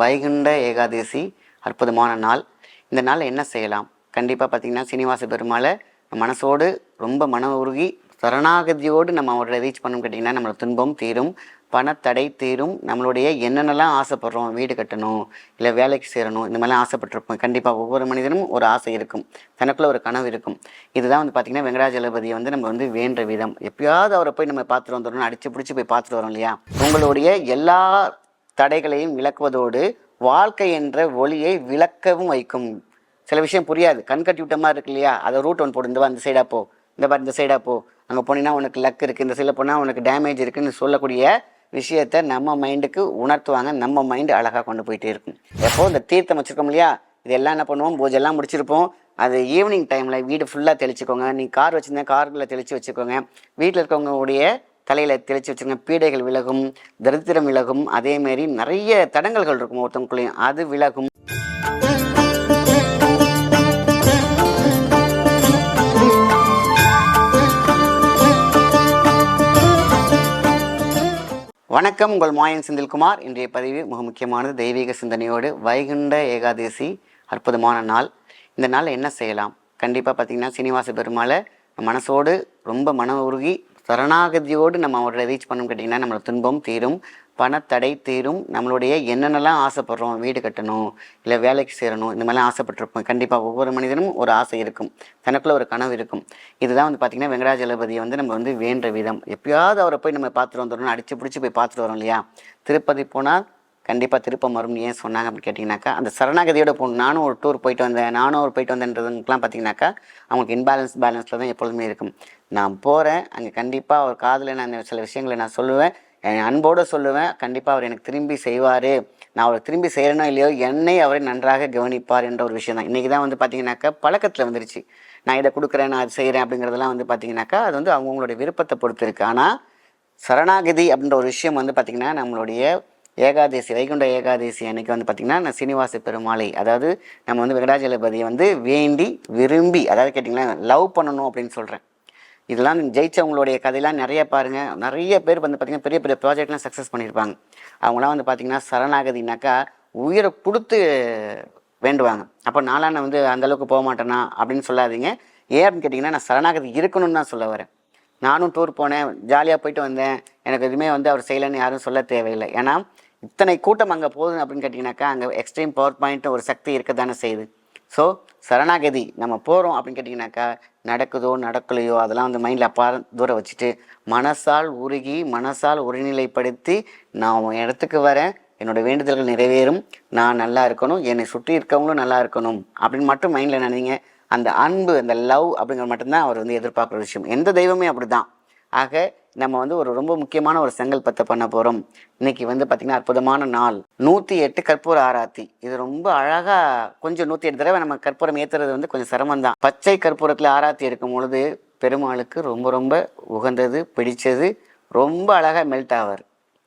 வைகுண்ட ஏகாதசி அற்புதமான நாள். இந்த நாளில் என்ன செய்யலாம்? கண்டிப்பாக பார்த்தீங்கன்னா சீனிவாச பெருமாளை மனசோடு ரொம்ப மன உருகி சரணாகதியோடு நம்ம அவரை ரீச் பண்ணணும் கேட்டிங்கன்னா நம்மளோட துன்பம் தீரும் பணத்தடை தீரும் நம்மளுடைய என்னென்னலாம் ஆசைப்படுறோம் வீடு கட்டணும் இல்லை வேலைக்கு சேரணும் இந்த மாதிரிலாம் ஆசைப்பட்டிருப்போம். கண்டிப்பாக ஒவ்வொரு மனிதனும் ஒரு ஆசை இருக்கும். தனக்குள்ளே ஒரு கனவு இருக்கும். இதுதான் வந்து பார்த்திங்கன்னா வெங்கடாஜலபதியை வந்து நம்ம வந்து வேண்ட விதம். எப்பயாவது அவரை போய் நம்ம பார்த்துட்டு வந்துடணும் அடித்து பிடிச்சி போய் பார்த்துட்டு வரோம் இல்லையா? உங்களுடைய எல்லா தடைகளையும் விளக்குவதோடு வாழ்க்கை என்ற ஒளியை விளக்கவும் வைக்கும். சில விஷயம் புரியாது. கண் கட்டி விட்ட மாதிரி இருக்கு இல்லையா? அதை ரூட் ஒன் போடு. இந்த வா, இந்த சைடாக போ. இந்த பாரு இந்த சைடாக போ. அங்கே போனீங்கன்னா உனக்கு லக் இருக்குது இந்த சைடில் போனால் உனக்கு டேமேஜ் இருக்குன்னு சொல்லக்கூடிய விஷயத்தை நம்ம மைண்டுக்கு உணர்த்துவாங்க. நம்ம மைண்டு அழகாக கொண்டு போயிட்டே இருக்கும். எப்போ இந்த தீர்த்தம் வச்சுருக்கோம் இல்லையா? இதெல்லாம் என்ன பண்ணுவோம்? பூஜைலாம் முடிச்சிருப்போம். அது ஈவினிங் டைமில் வீடு ஃபுல்லாக தெளிச்சுக்கோங்க. நீங்கள் கார் வச்சுருந்தேன் கார்களில் தெளித்து வச்சுக்கோங்க. வீட்டில் இருக்கவங்களுடைய தலையில் தெளித்து வச்சுருங்க. பீடைகள் விலகும் தரித்திரம் விலகும். அதேமாரி நிறைய தடங்கல்கள் இருக்கும் ஒருத்தவங்களுக்குள்ளேயும் அது விலகும். வணக்கம். உங்கள் மாயன் செந்தில்குமார். இன்றைய பதிவு மிக முக்கியமானது. தெய்வீக சிந்தனையோடு வைகுண்ட ஏகாதசி அற்புதமான நாள். இந்த நாளில் என்ன செய்யலாம்? கண்டிப்பாக பார்த்தீங்கன்னா சீனிவாச பெருமாளை மனசோடு ரொம்ப மன உருகி சரணாகதியோடு நம்ம அவரை ரீச் பண்ணணும் கேட்டிங்கன்னா நம்மளோட துன்பம் தீரும் பணத்தடை தீரும் நம்மளுடைய என்னென்னலாம் ஆசைப்படுறோம் வீடு கட்டணும் இல்லை வேலைக்கு சேரணும் இந்த மாதிரிலாம் ஆசைப்பட்டிருப்போம். கண்டிப்பாக ஒவ்வொரு மனிதனும் ஒரு ஆசை இருக்கும். தனக்குள்ளே ஒரு கனவு இருக்கும். இதுதான் வந்து பார்த்திங்கன்னா வெங்கடாஜலபதியை வந்து நம்ம வந்து வேண்ட விதம். எப்பயாவது அவரை போய் நம்ம பார்த்துட்டு வந்துடணும் அடித்து பிடிச்சி போய் பார்த்துட்டு வரோம் இல்லையா? திருப்பதி போனால் கண்டிப்பாக திருப்பம் வரும்னு ஏன் சொன்னாங்க அப்படின்னு கேட்டிங்கனாக்கா அந்த சரணாகதியோட போகணும். நானும் ஒரு டூர் போயிட்டு வந்தேன். நானும் ஒரு போயிட்டு வந்தேன்றதுக்கெலாம் பார்த்தீங்கன்னாக்கா அவங்களுக்கு இன்பேலன்ஸ் பேலன்ஸில் தான் எப்பொழுதுமே இருக்கும். நான் போகிறேன் அங்கே கண்டிப்பாக அவர் காதில் நான் சில விஷயங்களை நான் சொல்லுவேன். என் அன்போடு சொல்லுவேன். கண்டிப்பாக அவர் எனக்கு திரும்பி செய்வார். நான் அவரை திரும்பி செய்கிறனோ இல்லையோ என்னை அவரை நன்றாக கவனிப்பார் என்ற ஒரு விஷயம் தான். இன்றைக்கி தான் வந்து பார்த்தீங்கன்னாக்கா பழக்கத்தில் வந்துருச்சு. நான் இதை கொடுக்குறேன் நான் அது செய்கிறேன் அப்படிங்கிறதெல்லாம் வந்து பார்த்தீங்கன்னாக்கா அது வந்து அவங்கவுங்களுடைய விருப்பத்தை பொறுத்து இருக்குது ஆனால் சரணாகதி அப்படின்ற ஒரு விஷயம் வந்து பார்த்திங்கன்னா நம்மளுடைய ஏகாதசி வைகுண்ட ஏகாதசி அன்னைக்கு வந்து பார்த்திங்கன்னா நான் சீனிவாச பெருமாளை அதாவது நம்ம வந்து வெங்கடாஜலபதியை வந்து வேண்டி விரும்பி அதாவது கேட்டிங்கன்னா லவ் பண்ணணும் அப்படின்னு சொல்கிறேன் இதெல்லாம் ஜெயிச்சவங்களுடைய கதையெல்லாம் நிறைய பாருங்கள் நிறைய பேர் வந்து பார்த்திங்கன்னா பெரிய பெரிய ப்ராஜெக்ட்லாம் சக்ஸஸ் பண்ணியிருப்பாங்க. அவங்களாம் வந்து பார்த்திங்கன்னா சரணாகதினாக்கா உயிரை கொடுத்து வேண்டுவாங்க. அப்போ நாளாக நான் வந்து அந்த அளவுக்கு போக மாட்டேனா அப்படின்னு சொல்லாதீங்க. ஏன் அப்படின்னு கேட்டிங்கன்னா நான் சரணாகதி இருக்கணும்னு தான் சொல்ல வரேன். நானும் டூர் போனேன் ஜாலியாக போயிட்டு வந்தேன். எனக்கு எதுவுமே வந்து அவர் செய்யலைன்னு யாரும் சொல்ல தேவையில்லை. ஏன்னா இத்தனை கூட்டம் அங்கே போகுது அப்படின்னு கேட்டிங்கனாக்கா அங்கே எக்ஸ்ட்ரீம் பவர் பாயிண்ட் ஒரு சக்தி இருக்க தானே செய்யுது. ஸோ சரணாகதி நம்ம போகிறோம் அப்படின்னு கேட்டிங்கனாக்கா நடக்குதோ நடக்கலையோ அதெல்லாம் வந்து மைண்டில் அப்பா தூரம் வச்சுட்டு மனசால் உருகி மனசால் ஒருநிலைப்படுத்தி நான் உன் இடத்துக்கு வரேன் என்னோட வேண்டுதல்கள் நிறைவேறும் நான் நல்லா இருக்கணும் என்னை சுற்றி இருக்கவங்களும் நல்லா இருக்கணும் அப்படின்னு மட்டும் மைண்டில் நினைங்க. அந்த அன்பு அந்த லவ் அப்படிங்கிற மட்டும்தான் அவர் வந்து எதிர்பார்க்குற விஷயம். எந்த தெய்வமே அப்படி தான் ஆக நம்ம வந்து ஒரு ரொம்ப முக்கியமான ஒரு செங்கல்பத்தை பண்ண போகிறோம் இன்னைக்கு வந்து பார்த்திங்கன்னா அற்புதமான நாள். நூற்றி எட்டு கற்பூர ஆராத்தி. இது ரொம்ப அழகாக கொஞ்சம் நூற்றி எட்டு தடவை நம்ம கற்பூரம் ஏற்றுறது வந்து கொஞ்சம் சிரமம் தான் பச்சை கற்பூரத்தில் ஆராத்தி இருக்கும் பொழுது பெருமாளுக்கு ரொம்ப ரொம்ப உகந்தது பிடிச்சது ரொம்ப அழகாக மெல்ட் ஆவார்.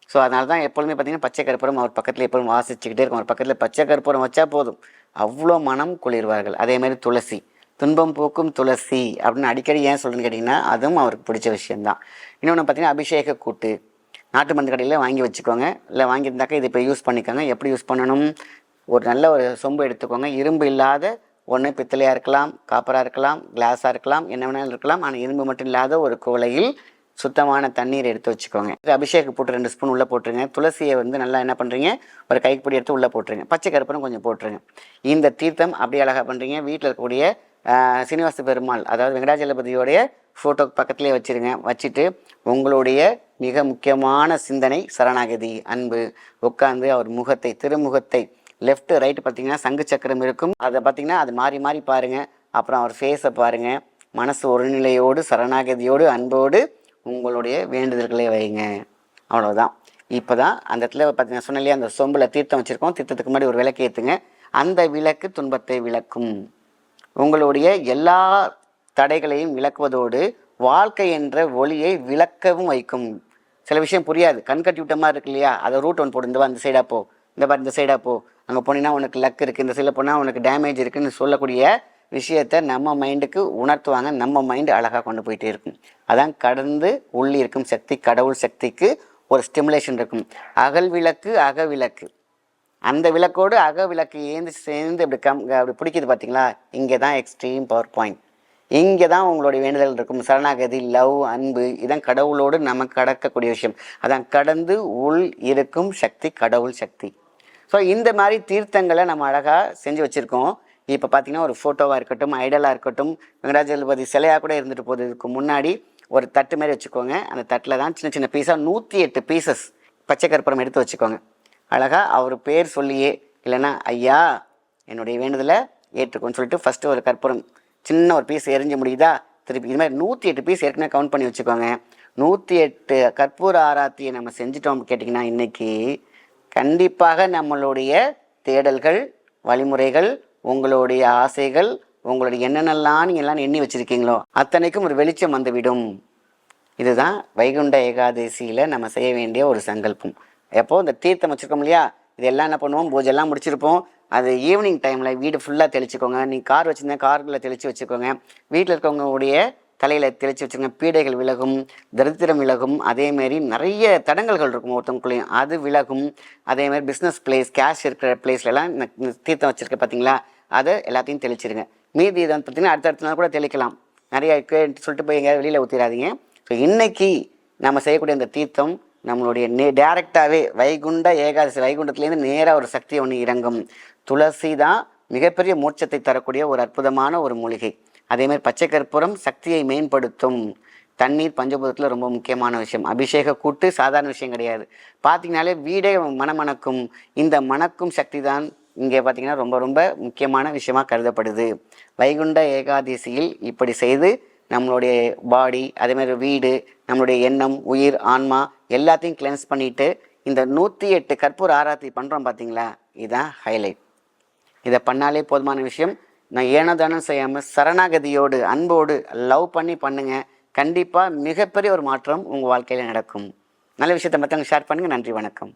ஸோ அதனால தான் எப்பொழுதுமே பார்த்தீங்கன்னா பச்சை கற்பூரம் அவர் பக்கத்தில் எப்பொழுதும் வாசிச்சுக்கிட்டே இருக்கும். அவர் பக்கத்தில் பச்சை கற்பூரம் வச்சா போதும். அவ்வளோ மனம் குளிர்வார்கள். அதேமாதிரி துளசி. துன்பம் போக்கும் துளசி அப்படின்னு அடிக்கடி ஏன் சொல்கிறேன்னு கேட்டிங்கன்னா அதுவும் அவருக்கு பிடிச்ச விஷயம்தான். இன்னொன்று பார்த்தீங்கன்னா அபிஷேக கூட்டு. நாட்டு மருந்து கடையில் வாங்கி வச்சுக்கோங்க. இல்லை வாங்கியிருந்தாக்கா இது இப்போ யூஸ் பண்ணிக்கோங்க. எப்படி யூஸ் பண்ணணும்? ஒரு நல்ல ஒரு சொம்பு எடுத்துக்கோங்க. இரும்பு இல்லாத ஒன்று பித்தளையாக இருக்கலாம் காப்பராக இருக்கலாம் கிளாஸாக இருக்கலாம் என்ன வேணாலும் இருக்கலாம். ஆனால் இரும்பு மட்டும் இல்லாத ஒரு குவளையில் சுத்தமான தண்ணீர் எடுத்து வச்சுக்கோங்க. இது அபிஷேக போட்டு ரெண்டு ஸ்பூன் உள்ளே போட்டுருங்க. துளசியை வந்து நல்லா என்ன பண்ணுறீங்க ஒரு கைப்பிடி எடுத்து உள்ளே போட்டுருங்க. பச்சை கருப்பனும் கொஞ்சம் போட்டுருங்க. இந்த தீர்த்தம் அப்படி அழகாக பண்ணுறீங்க வீட்டில் இருக்கக்கூடிய சீனிவாச பெருமாள் அதாவது வெங்கடாஜலபதியோடைய ஃபோட்டோ பக்கத்துலேயே வச்சுருங்க. வச்சுட்டு உங்களுடைய மிக முக்கியமான சிந்தனை சரணாகதி அன்பு உட்காந்து அவர் முகத்தை திருமுகத்தை லெஃப்ட்டு ரைட்டு பார்த்தீங்கன்னா சங்கு சக்கரம் இருக்கும். அதை பார்த்தீங்கன்னா அது மாறி மாறி பாருங்கள் அப்புறம் அவர் ஃபேஸை பாருங்கள் மனசு ஒருநிலையோடு சரணாகதியோடு அன்போடு உங்களுடைய வேண்டுதல்களை வைங்க. அவ்வளோதான் இப்போ தான் அந்த இடத்துல பார்த்தீங்கன்னா சொன்னாலே அந்த சொம்பில் தீர்த்தம் வச்சுருக்கோம். தீர்த்தத்துக்கு முன்னாடி ஒரு விளக்கு ஏற்றுங்க அந்த விளக்கு துன்பத்தை விளக்கும். உங்களுடைய எல்லா தடைகளையும் விளக்குவதோடு வாழ்க்கை என்ற ஒளியை விளக்கவும் வைக்கும். சில விஷயம் புரியாது. கண் கட்டி விட்ட மாதிரி இருக்கு இல்லையா? அதை ரூட் ஒன் போடு. இந்த இந்த சைடாக போ. இந்த பார் இந்த சைடாக போ. அங்கே போனீங்கன்னா உனக்கு லக் இருக்குது இந்த சைடில் போனால் உனக்கு டேமேஜ் இருக்குன்னு சொல்லக்கூடிய விஷயத்தை நம்ம மைண்டுக்கு உணர்த்துவாங்க. நம்ம மைண்டு அழகாக கொண்டு போயிட்டே இருக்கும். அதான் கடந்து உள்ளே இருக்கும் சக்தி கடவுள் சக்திக்கு ஒரு ஸ்டிமுலேஷன் இருக்கும். அகல் விளக்கு அகவிளக்கு. அந்த விளக்கோடு அக விளக்கு ஏந்து சேர்ந்து இப்படி கம் அப்படி பிடிக்குது பார்த்தீங்களா இங்கே தான் எக்ஸ்ட்ரீம் பவர் பாயிண்ட் இங்கே தான் உங்களுடைய வேண்டுதல் இருக்கும். சரணாகதி லவ் அன்பு இதான் கடவுளோடு நமக்கு கடக்கக்கூடிய விஷயம். அதான் கடந்து உள் இருக்கும் சக்தி கடவுள் சக்தி. ஸோ இந்த மாதிரி தீர்த்தங்களை நம்ம அழகாக செஞ்சு வச்சுருக்கோம். இப்போ பார்த்தீங்கன்னா ஒரு ஃபோட்டோவாக இருக்கட்டும் ஐடலாக இருக்கட்டும் வெங்கடாஜலபதி சிலையாக கூட இருந்துட்டு போகிறதுக்கு முன்னாடி ஒரு தட்டு மாதிரி வச்சுக்கோங்க. அந்த தட்டில் தான் சின்ன சின்ன பீஸாக நூற்றி எட்டு பீசஸ் பச்சை கற்பூரம் எடுத்து வச்சுக்கோங்க. அழகாக அவர் பேர் சொல்லியே இல்லைன்னா ஐயா என்னுடைய வேண்டுதலை ஏற்றுக்கோன்னு சொல்லிட்டு ஃபஸ்ட்டு ஒரு கற்பூரம் சின்ன ஒரு பீஸ் எரிஞ்சு முடியுதா? திருப்பி இது மாதிரி நூற்றி எட்டு பீஸ் ஏற்கனவே கவுண்ட் பண்ணி வச்சுக்கோங்க. நூற்றி எட்டு கற்பூர ஆராத்தியை நம்ம செஞ்சிட்டோம் கேட்டிங்கன்னா இன்றைக்கி கண்டிப்பாக நம்மளுடைய தேடல்கள் வழிமுறைகள் உங்களுடைய ஆசைகள் உங்களுடைய என்னென்னலாம் நீங்கள்லாம் எல்லாம் எண்ணி வச்சுருக்கீங்களோ அத்தனைக்கும் ஒரு வெளிச்சம் வந்துவிடும். இதுதான் வைகுண்ட ஏகாதசியில் நம்ம செய்ய வேண்டிய ஒரு சங்கல்பம். எப்போ இந்த தீர்த்தம் வச்சுருக்கோம் இல்லையா? இதெல்லாம் என்ன பண்ணுவோம்? பூஜைலாம் முடிச்சிருப்போம். அது ஈவினிங் டைமில் வீடு ஃபுல்லாக தெளிச்சுக்கோங்க. நீங்கள் கார் வச்சுருந்தா காரில் தெளித்து வச்சுக்கோங்க. வீட்டில் இருக்கவங்களுடைய தலையில் தெளித்து வச்சுருங்க பீடைகள் விலகும் தரித்திரம் விலகும். அதேமாரி நிறைய தடங்கல்கள் இருக்கும் ஒருத்தவங்களுக்குள்ளேயும் அது விலகும். அதேமாதிரி பிஸ்னஸ் பிளேஸ் கேஷ் இருக்கிற பிளேஸ்லலாம் இந்த தீர்த்தம் வச்சுருக்க பார்த்தீங்களா அதை எல்லாத்தையும் தெளிச்சிருங்க. மீதி இதை வந்து பார்த்திங்கன்னா அடுத்தடுத்த நாள் கூட தெளிக்கலாம். நிறைய சொல்லிட்டு போய் எங்கேயாவது வெளியில் ஊற்றிடாதீங்க ஸோ இன்றைக்கி நம்ம செய்யக்கூடிய அந்த தீர்த்தம் நம்மளுடைய நே டேரெக்டாகவே வைகுண்ட ஏகாதசி வைகுண்டத்துலேருந்து நேராக ஒரு சக்தி ஒன்று இறங்கும். துளசி தான் மிகப்பெரிய மூச்சத்தை தரக்கூடிய ஒரு அற்புதமான ஒரு மூலிகை. அதேமாதிரி பச்சை கற்பூரம் சக்தியை மேம்படுத்தும். தண்ணீர் பஞ்சபூதத்தில் ரொம்ப முக்கியமான விஷயம். அபிஷேக கூட்டு சாதாரண விஷயம் கிடையாது. பார்த்தீங்கனாலே வீடே மணமணக்கும் இந்த மணக்கும் சக்தி தான் இங்கே பார்த்தீங்கன்னா ரொம்ப ரொம்ப முக்கியமான விஷயமாக கருதப்படுது. வைகுண்ட ஏகாதசியில் இப்படி செய்து நம்மளுடைய பாடி அதேமாதிரி வீடு நம்மளுடைய எண்ணம் உயிர் ஆன்மா எல்லாத்தையும் கிளென்ஸ் பண்ணிவிட்டு இந்த நூற்றி எட்டு கற்பூர ஆராத்தி பண்ணுறோம் பார்த்தீங்களா இதுதான் ஹைலைட் இதை பண்ணாலே போதுமான விஷயம். நான் ஏனதானம் செய்யாமல் சரணாகதியோடு அன்போடு லவ் பண்ணி பண்ணுங்கள் கண்டிப்பாக மிகப்பெரிய ஒரு மாற்றம் உங்கள் வாழ்க்கையில் நடக்கும். நல்ல விஷயத்தை மற்றவங்க ஷேர் பண்ணுங்கள் நன்றி வணக்கம்.